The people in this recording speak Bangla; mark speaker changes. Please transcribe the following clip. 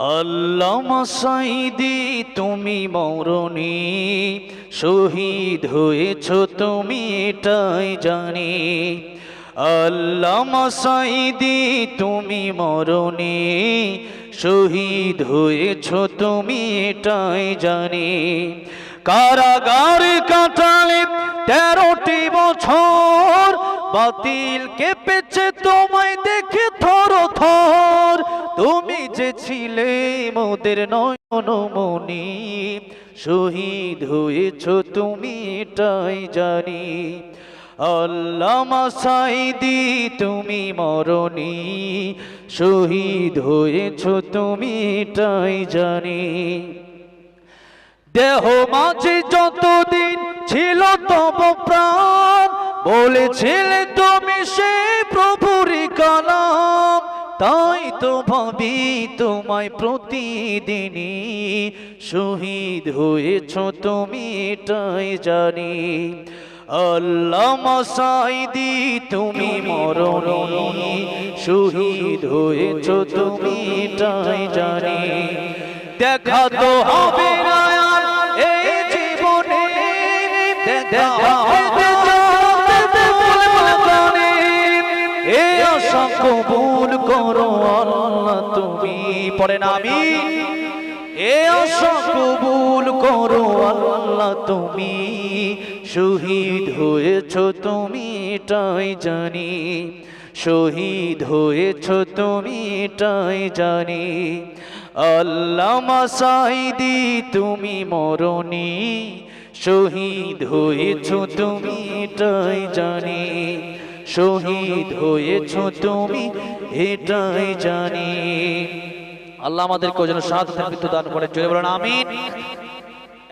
Speaker 1: আল্লামা তুমি মরণি। শহীদ হয়েছ তুমি, এটাই জানি। আল্লামা সাইদি, তুমি মরণি। শহীদ হয়েছ তুমি, এটাই জানি। কারাগার কাটালে তেরোটি বছর, বাতিল কেঁপেছে তোমায় দেখে যে ছিলে মোদের নয়নমণি, শহীদ হয়েছ তুমি এটাই জানি। আল্লামা সাইদি তুমি মরণি, শহীদ হয়েছ তুমি এটাই জানি। দেহ মাঝে যতদিন ছিল তব প্রাণ, বলেছিলে তাই তো ভাবি তোমায় প্রতিদিনই শহীদ হয়েছ তুমি এটাই জানি। আল্লামা সাইদি তুমি মরণি শহীদ হয়েছ তুমি এটাই জানি। দেখা তো হবে এই জীবনে, দেখা কবুল করো আল্লাহ, তুমি পড়েন আমি? এ আশা কবুল করো আল্লাহ, তুমি শহীদ হয়েছ, তুমি এটাই জানি। শহীদ হয়েছ, তুমি এটাই জানি। আল্লামা সাইদি তুমি মরণি। শহীদ হয়েছ, তুমি এটাই জানি। শহীদ হয়েছ তুমি এটাই জানি। আল্লাহ আমাদেরকে যেন সাথে মৃত্যু দান করে। চলে বলেন আমিন।